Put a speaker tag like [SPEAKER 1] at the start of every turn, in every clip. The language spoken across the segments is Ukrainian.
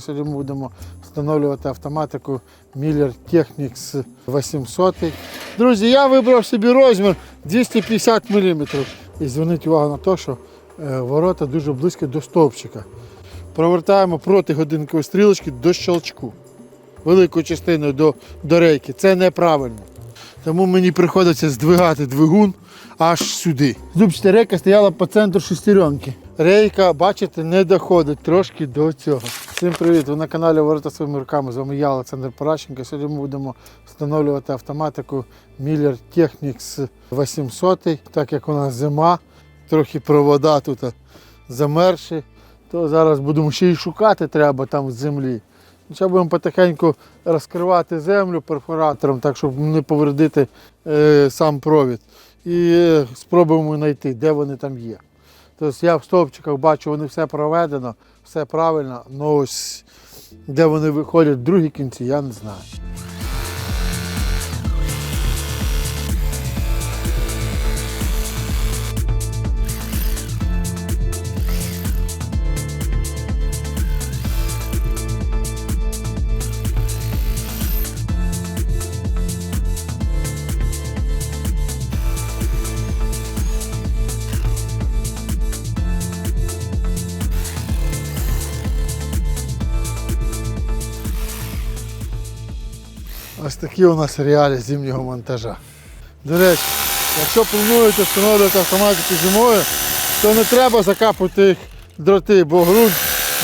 [SPEAKER 1] Сьогодні ми будемо встановлювати автоматику Miller Technics 800. Друзі, я вибрав собі розмір 250 мм. І зверніть увагу на те, що е, ворота дуже близько до стовпчика. Провертаємо проти годинкової стрілочки до щелчку. Великою частиною до, до рейки. Це неправильно. Тому мені приходиться здвигати двигун аж сюди. Зубчата рейка стояла по центру шестеренки. Рейка, бачите, не доходить трошки до цього. Всім привіт! Ви на каналі Ворота своїми руками. З вами я, Олександр Паращенко. Сьогодні ми будемо встановлювати автоматику Miller Technics 800. Так як у нас зима, трохи провода тут замерші, то зараз будемо ще й шукати треба там в землі. Зараз будемо потихеньку розкривати землю перфоратором, так щоб не повредити е, сам провід. І спробуємо знайти, де вони там є. Тобто я в стовпчиках бачу, вони все проведено, все правильно, але ось де вони виходять в другі кінці, я не знаю. Ось такі у нас реалії зимнього монтажа. До речі, якщо плануєте встановлювати автоматики зимою, то не треба закапувати їх дроти, бо ґрунт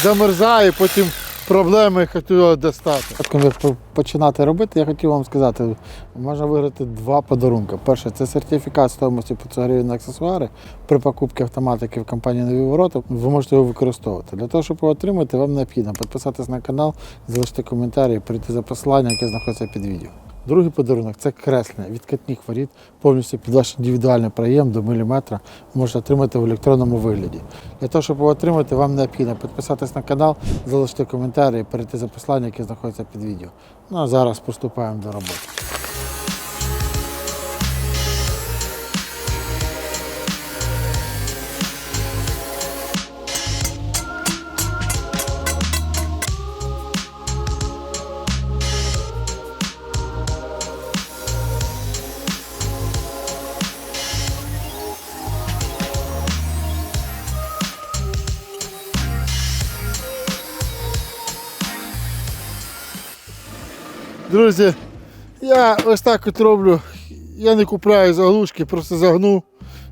[SPEAKER 1] замерзає, потім проблеми я туди достати. Коли починати робити, я хотів вам сказати, можна виграти два подарунки. Перше, це сертифікат стоїмості 500 гривень на аксесуари. При покупці автоматики в компанії Нові ворота ви можете його використовувати. Для того, щоб його отримати, вам необхідно підписатись на канал, залишити коментарі, прийти за посилання, яке знаходиться під відео. Другий подарунок це креслення відкатних воріт, повністю під ваш індивідуальний проєм до міліметра можете отримати в електронному вигляді. Для того, щоб його отримати, вам необхідно підписатись на канал, залишити коментарі і перейти за посиланням, яке знаходиться під відео. Ну а зараз приступаємо до роботи. Друзі, я ось так от роблю. Я не купляю заглушки, просто загну,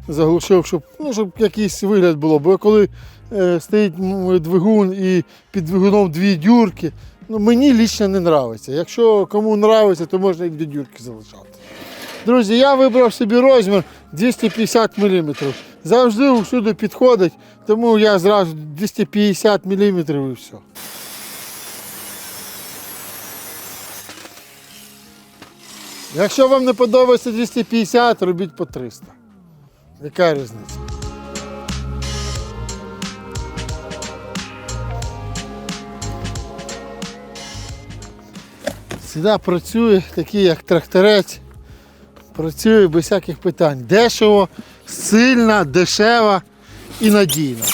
[SPEAKER 1] заглушив, щоб, ну, щоб якийсь вигляд було. Бо коли е, стоїть двигун і під двигуном дві дюрки, ну, мені лічно не подобається. Якщо кому подобається, то можна і дві дюрки залишати. Друзі, я вибрав собі розмір 250 мм. Завжди всюди підходить, тому я зразу 250 мм і все. Якщо вам не подобається 250, робіть по 300. Яка різниця? Сюди працює такий, як тракторець. Працює без всяких питань. Дешево, сильна, дешева і надійна.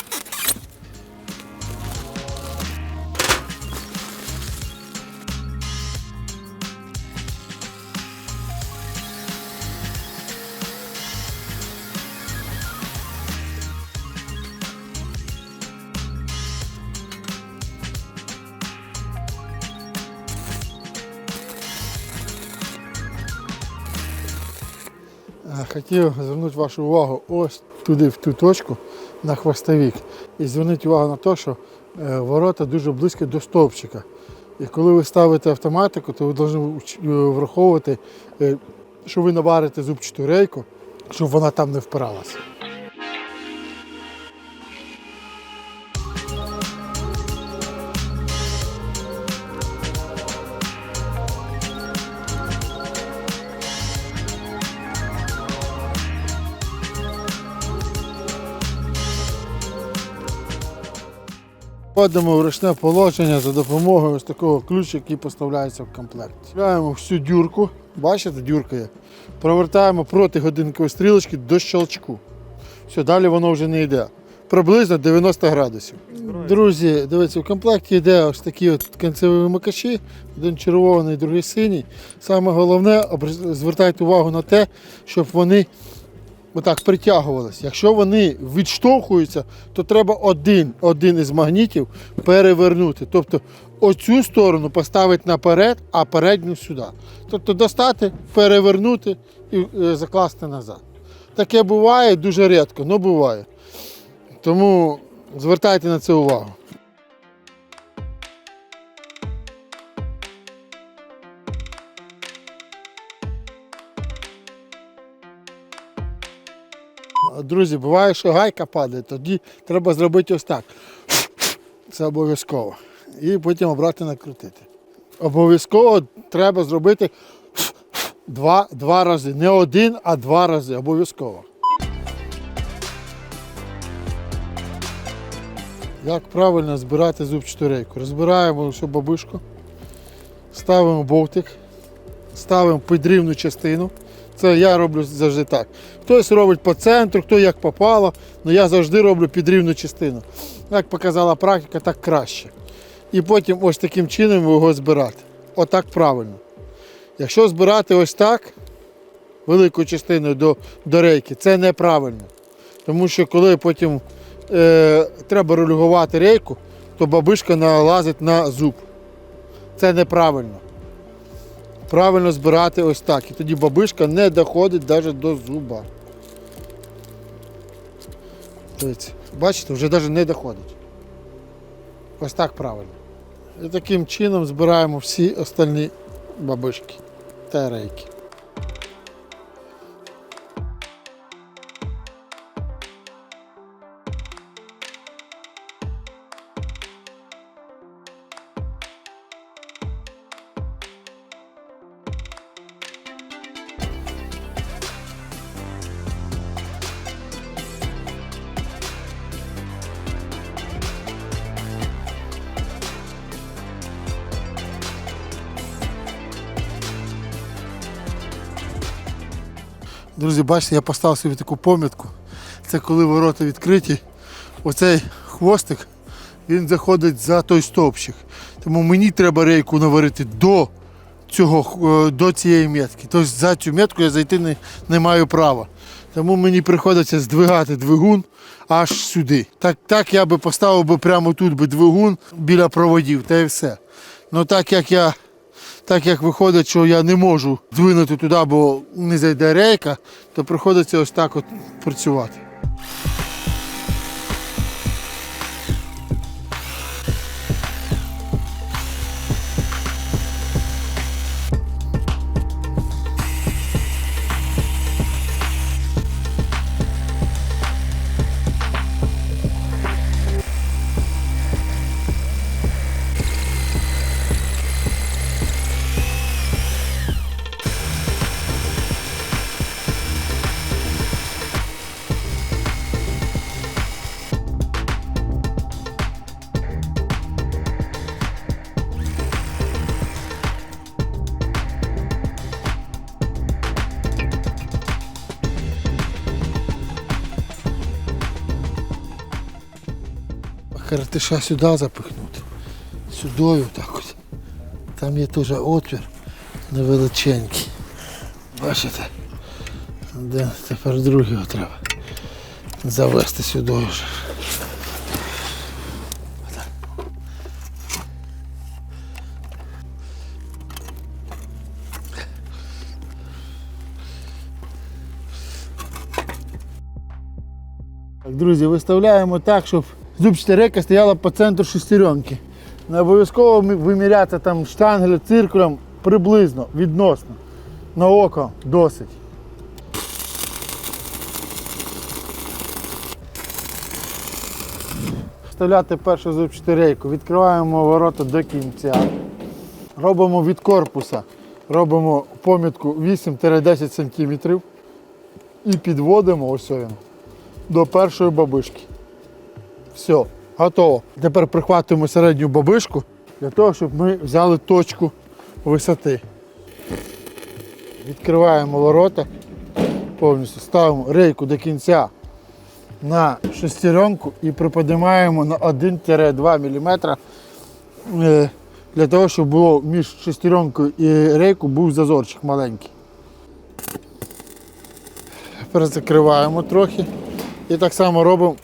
[SPEAKER 1] Хотів звернути вашу увагу ось туди, в ту точку, на хвостовік. І зверніть увагу на те, що е, ворота дуже близько до стовпчика. І коли ви ставите автоматику, то ви повинні е, враховувати, е, що ви наварите зубчату рейку, щоб вона там не впиралася. Вводимо в ручне положення за допомогою ось такого ключа, який поставляється в комплект. Вставляємо всю дюрку, бачите, дюрка є. Провертаємо проти годинкової стрілочки до щелчку. Все, далі воно вже не йде. приблизно 90 градусів. Друзі, дивіться, в комплекті йде ось такі от кінцеві вимикачі, один червоний, другий синій. Саме головне, звертайте увагу на те, щоб вони отак притягувалися. Якщо вони відштовхуються, то треба один, один із магнітів перевернути. Тобто оцю сторону поставити наперед, а передню сюди. Тобто достати, перевернути і е, закласти назад. Таке буває дуже рідко, але буває. Тому звертайте на це увагу. Друзі, буває, що гайка падає, тоді треба зробити ось так. Це обов'язково. І потім обратно накрутити. Обов'язково треба зробити два, два рази. Не один, а два рази. Обов'язково. Як правильно збирати зубчату рейку? Розбираємо всю бабишку, ставимо болтик, ставимо підрівну частину. Це я роблю завжди так. Хтось робить по центру, хто як попало, але я завжди роблю підрівну частину. Як показала практика, так краще. І потім ось таким чином його збирати. Отак правильно. Якщо збирати ось так, великою частиною до, до рейки, це неправильно. Тому що коли потім е, треба релюгувати рейку, то бабишка налазить на зуб. Це неправильно. Правильно збирати ось так. І тоді бабишка не доходить навіть до зуба. Бачите, вже навіть не доходить. Ось так правильно. І таким чином збираємо всі остальні бабишки та рейки. Друзі, бачите, я поставив собі таку помітку. Це коли ворота відкриті, оцей хвостик він заходить за той стовпчик. Тому мені треба рейку наварити до, цього, е, до цієї метки. Тобто за цю метку я зайти не, не маю права. Тому мені приходиться здвигати двигун аж сюди. Так, так я би поставив би прямо тут би двигун біля проводів, та і все. Ну так як я так як виходить, що я не можу двинути туди, бо не зайде рейка, то приходиться ось так от працювати. Каратиша сюди запихнути. Сюдою так от. Там є теж отвір невеличенький. Бачите? Де тепер другого треба завести сюди вже. Друзі, виставляємо так, щоб зубчата рейка стояла по центру шестеренки. Не обов'язково виміряти там штангелем, циркулем приблизно, відносно. На око досить. Вставляти першу зубчату рейку, відкриваємо ворота до кінця. Робимо від корпуса, робимо помітку 8-10 см і підводимо ось він до першої бабишки. Все, готово. Тепер прихватуємо середню бабишку для того, щоб ми взяли точку висоти. Відкриваємо ворота повністю, ставимо рейку до кінця на шестеренку і приподнімаємо на 1-2 мм е, для того, щоб було між шестеренкою і рейку був зазорчик маленький. Перезакриваємо трохи і так само робимо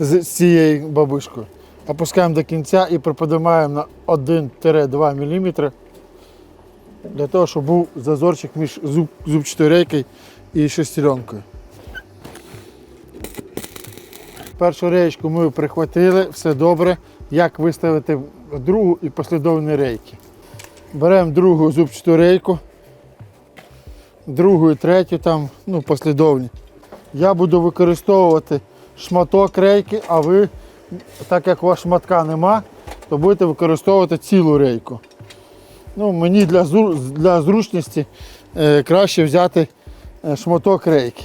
[SPEAKER 1] з цією бабушкою. Опускаємо до кінця і приподнімаємо на 1-2 мм для того, щоб був зазорчик між зуб, зубчатою рейкою і шестеренкою. Першу реєчку ми прихватили, все добре. Як виставити другу і послідовні рейки. Беремо другу зубчату рейку, другу і третю там, ну, послідовні. Я буду використовувати шматок рейки, а ви, так як у вас шматка нема, то будете використовувати цілу рейку. Ну, мені для, для зручності е, краще взяти е, шматок рейки.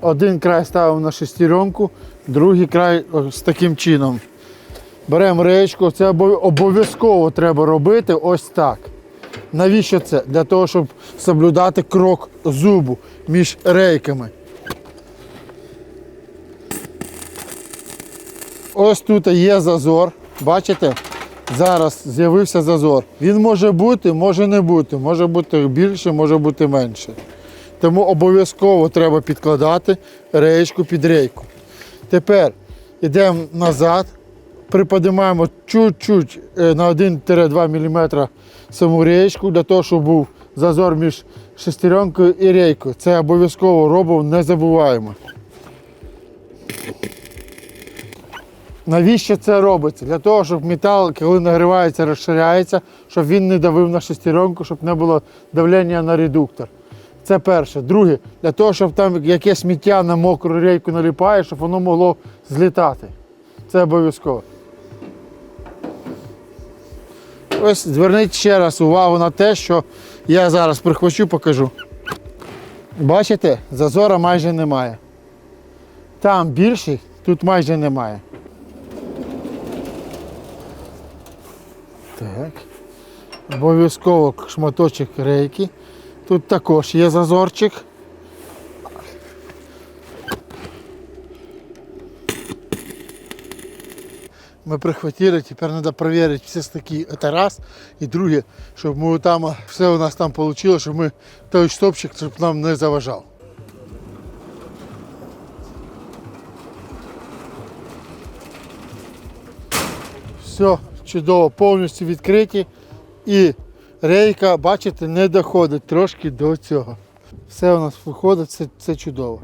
[SPEAKER 1] Один край ставимо на шестеренку, другий край ось таким чином. Беремо реєчку, це обов'язково треба робити ось так. Навіщо це? Для того, щоб соблюдати крок зубу між рейками. Ось тут є зазор. Бачите? Зараз з'явився зазор. Він може бути, може не бути, може бути більше, може бути менше. Тому обов'язково треба підкладати реєчку під рейку. Тепер йдемо назад, приподимаємо чуть-чуть е, на 1-2 мм саму реєчку для того, щоб був зазор між шестеренкою і рейкою. Це обов'язково робимо, не забуваємо. Навіщо це робиться? Для того, щоб метал, коли нагрівається, розширяється, щоб він не давив на шестеренку, щоб не було давлення на редуктор. Це перше. Друге, для того, щоб там якесь сміття на мокру рейку наліпає, щоб воно могло злітати. Це обов'язково. Ось зверніть ще раз увагу на те, що я зараз прихвачу, покажу. Бачите, зазора майже немає. Там більший, тут майже немає. Так. Обов'язково шматочок рейки. Тут також є зазорчик. Ми прихватили, тепер треба перевірити все ж це раз. І друге, щоб ми там, все у нас там вийшло, щоб ми той стопчик щоб нам не заважав. Все чудово, повністю відкриті. І рейка, бачите, не доходить трошки до цього. Все у нас виходить, це, це чудово.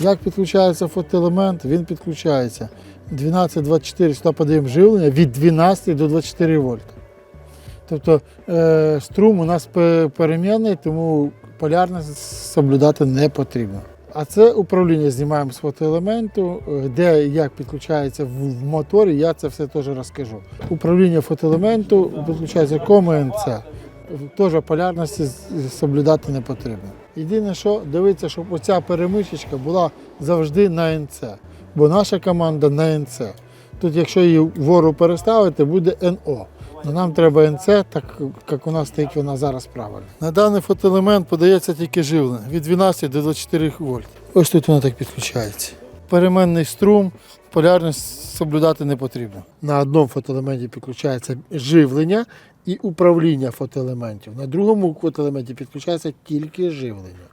[SPEAKER 1] Як підключається фотоелемент? Він підключається 12-24 сюди подаємо живлення від 12 до 24 вольта. Тобто е, струм у нас пе- перемінний, тому полярність соблюдати не потрібно. А це управління знімаємо з фотоелементу, е, де і як підключається в, моторі, я це все теж розкажу. Управління фотоелементу підключається кому НЦ. Теж полярності соблюдати не потрібно. Єдине, що дивиться, щоб оця перемичечка була завжди на НЦ, бо наша команда на НЦ. Тут, якщо її вгору переставити, буде НО. Но нам треба НЦ, так як у нас тільки вона зараз правильно. На даний фотоелемент подається тільки живлення від 12 до 24 вольт. Ось тут воно так підключається. Переменний струм, полярність соблюдати не потрібно. На одному фотоелементі підключається живлення і управління фотоелементів. На другому фотоелементі підключається тільки живлення.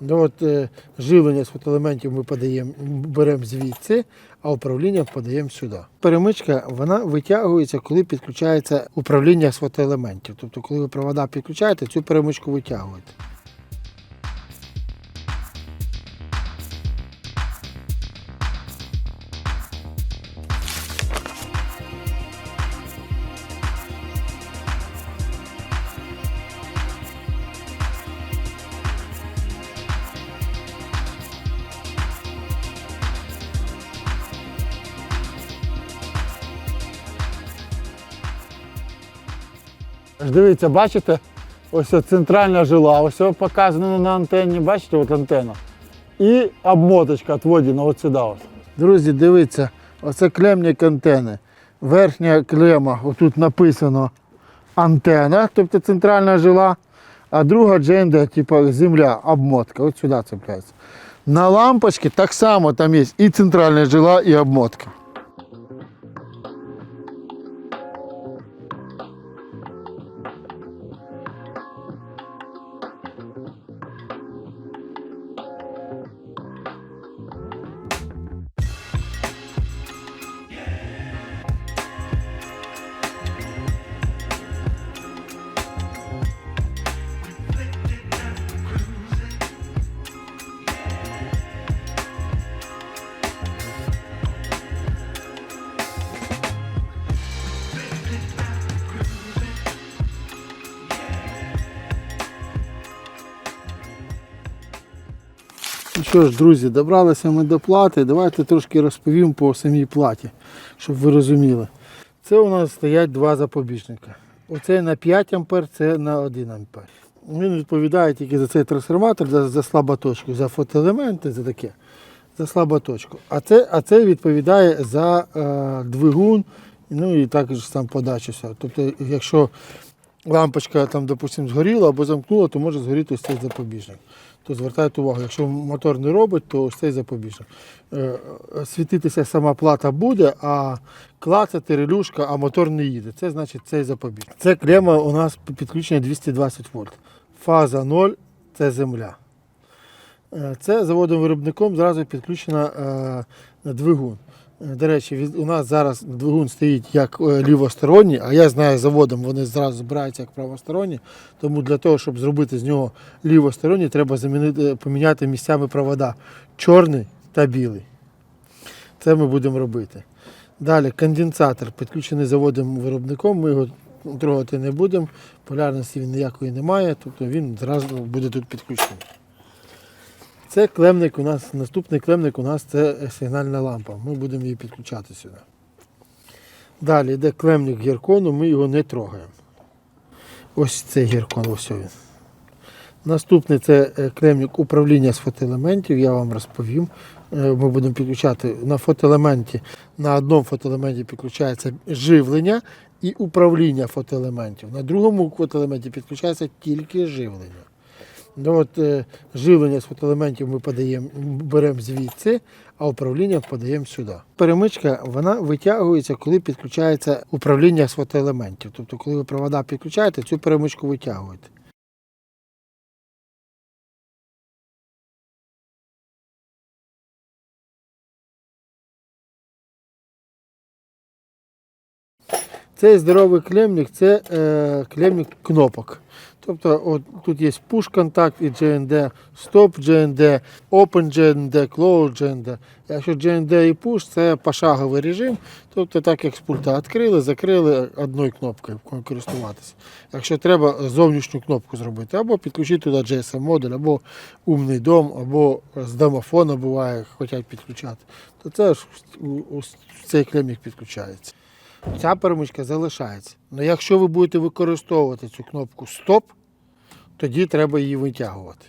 [SPEAKER 1] Ну, от, е, живлення з фотоелементів ми подаємо, беремо звідси, а управління подаємо сюди. Перемичка вона витягується, коли підключається управління з фотоелементів. Тобто, коли ви провода підключаєте, цю перемичку витягуєте.
[SPEAKER 2] Дивіться, бачите? Ось центральна жила, ось показано на антенні, бачите, от антенна. І обмоточка відводена от сюди.
[SPEAKER 1] Друзі, дивіться, оце клемник антени. Верхня клема, отут написано антена, тобто центральна жила, а друга дженда, типу земля, обмотка. От сюди цепляється. На лампочці так само там є і центральна жила, і обмотка. Ну що ж, друзі, добралися ми до плати. Давайте трошки розповім по самій платі, щоб ви розуміли. Це у нас стоять два запобіжника. Оце на 5 ампер, це на 1 ампер. Він відповідає тільки за цей трансформатор, за, за слаботочку, за фотоелементи, за таке, за слаботочку. А це, а це відповідає за е, двигун, ну і також сам подачу. Тобто, якщо лампочка там, допустим, згоріла або замкнула, то може згоріти ось цей запобіжник. То звертайте увагу, якщо мотор не робить, то ось цей запобіжник. Е, е, Світитися сама плата буде, а клацати релюшка, а мотор не їде. Це значить цей запобіжник. Це клема у нас підключення 220 вольт. Фаза 0 це земля. Е, Це заводом-виробником зразу підключена на двигун. Е, До речі, у нас зараз двигун стоїть як е, лівосторонній, а я знаю заводом вони зразу збираються як правосторонні. Тому для того, щоб зробити з нього лівосторонній, треба замінити, поміняти місцями провода чорний та білий. Це ми будемо робити. Далі конденсатор підключений заводом-виробником. Ми його трогати не будемо. Полярності він ніякої немає, тобто він зразу буде тут підключений. Це клемник у нас, наступний клемник у нас це сигнальна лампа. Ми будемо її підключати сюди. Далі йде клемник гіркону, ми його не трогаємо. Ось цей гіркон, ось він. Наступний це е, клемник управління з фотоелементів, я вам розповім. Е, Ми будемо підключати на фотоелементі, на одному фотоелементі підключається живлення і управління фотоелементів. На другому фотоелементі підключається тільки живлення. Ну, от, е, живлення з фотоелементів ми подаємо, беремо звідси, а управління подаємо сюди. Перемичка вона витягується, коли підключається управління з фотоелементів. Тобто, коли ви провода підключаєте, цю перемичку витягуєте. Цей здоровий клемник це е, клемник кнопок. Тобто от, тут є push контакт і GND, stop GND, open GND, close GND. Якщо GND і push, це пошаговий режим. Тобто так як з пульта відкрили, закрили одною кнопкою користуватися. Якщо треба зовнішню кнопку зробити, або підключити туди GSM модуль, або умний дом, або з домофона буває, хочуть підключати, то це ж цей клемник підключається. Ця перемичка залишається. Але якщо ви будете використовувати цю кнопку Стоп, тоді треба її витягувати.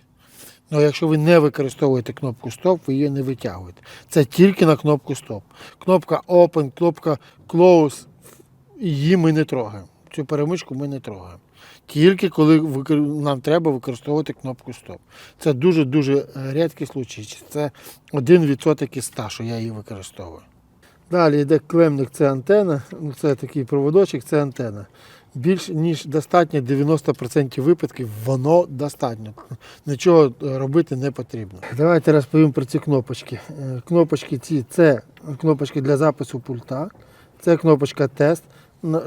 [SPEAKER 1] Ну, якщо ви не використовуєте кнопку Стоп, ви її не витягуєте. Це тільки на кнопку Стоп. Кнопка Open, кнопка Close, її ми не трогаємо. Цю перемичку ми не трогаємо. Тільки коли нам треба використовувати кнопку Стоп. Це дуже-дуже рідкий случай. Це 1% із 100, що я її використовую. Далі йде клемник, це антена. Ну, Це такий проводочок, це антена. більш ніж достатньо 90% випадків воно достатньо. Нічого робити не потрібно. Давайте розповім про ці кнопочки. Е, Кнопочки ці це кнопочки для запису пульта, це кнопочка тест,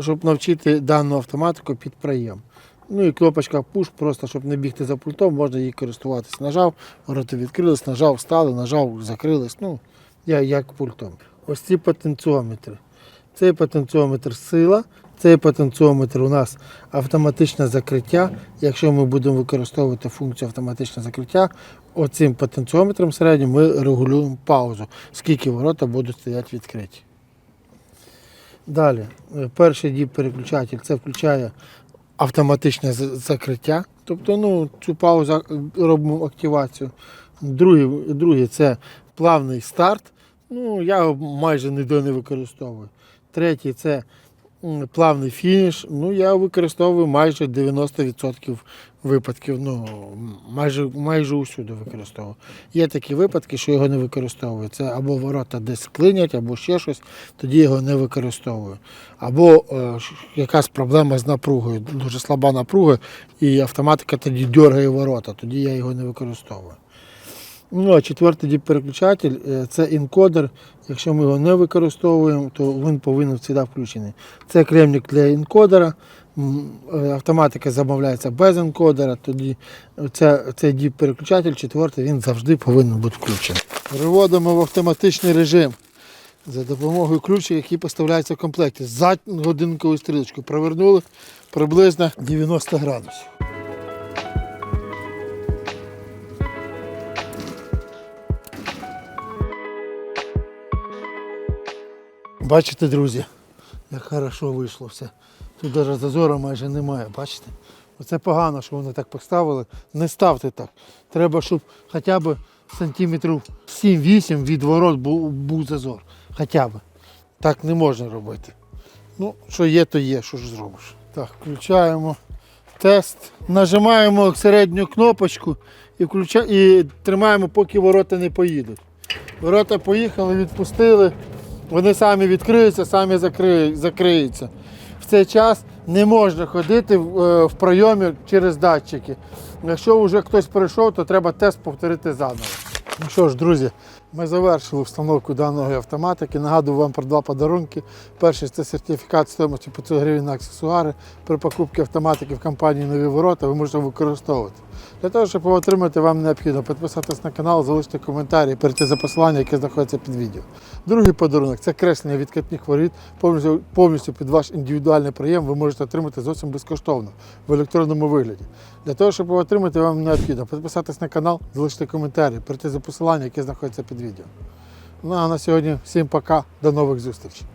[SPEAKER 1] щоб навчити дану автоматику під прийом. Ну і кнопочка push, просто щоб не бігти за пультом, можна її користуватись. Нажав, ворота відкрились, нажав, встали, нажав, закрились. Ну, я як пультом. Ось ці потенціометри. Цей потенціометр сила, цей потенціометр у нас автоматичне закриття. Якщо ми будемо використовувати функцію автоматичне закриття, оцим потенціометром середнім ми регулюємо паузу, скільки ворота будуть стояти відкриті. Далі, перший діп переключатель це включає автоматичне закриття. Тобто ну, цю паузу е, робимо активацію. Другий, другий це плавний старт. Ну, я майже ніде не використовую. Третій це плавний фініш. Ну, я використовую майже 90% випадків. Ну, майже, майже усюди використовую. Є такі випадки, що його не використовую. Це або ворота десь клинять, або ще щось, тоді його не використовую. Або е, якась проблема з напругою, дуже слаба напруга, і автоматика тоді дергає ворота, тоді я його не використовую. Ну, а четвертий діп переключатель е, це інкодер. Якщо ми його не використовуємо, то він повинен завжди включений. Це кремник для інкодера. Е, Автоматика замовляється без інкодера, тоді це, цей діп переключатель, четвертий, він завжди повинен бути включений. Переводимо в автоматичний режим за допомогою ключа, який поставляється в комплекті. За годинковою стрілочкою провернули приблизно 90 градусів. Бачите, друзі, як хорошо вийшло все. Тут навіть зазору майже немає, бачите? Оце погано, що вони так поставили. Не ставте так. Треба, щоб хоча б сантиметрів 7-8 від ворот був, був зазор. Хоча б. Так не можна робити. Ну, що є, то є, що ж зробиш. Так, включаємо тест. Нажимаємо середню кнопочку і, включа... і тримаємо, поки ворота не поїдуть. Ворота поїхали, відпустили. Вони самі відкриються, самі закриються. В цей час не можна ходити в, пройомі в прийомі через датчики. Якщо вже хтось прийшов, то треба тест повторити заново. Ну що ж, друзі, ми завершили встановку даної автоматики. Нагадую вам про два подарунки. Перший це сертифікат стоїмості 500 гривень на аксесуари. При покупці автоматики в компанії Нові ворота ви можете використовувати. Для того, щоб його отримати, вам необхідно підписатись на канал, залишити коментарі, перейти за посилання, яке знаходиться під відео. Другий подарунок це креслення відкатних воріт, повністю, повністю під ваш індивідуальний прийом ви можете отримати зовсім безкоштовно в електронному вигляді. Для того, щоб його отримати, вам необхідно підписатись на канал, залишити коментарі, перейти за посилання, яке знаходиться під відео. Ну а на сьогодні всім пока, до нових зустрічей.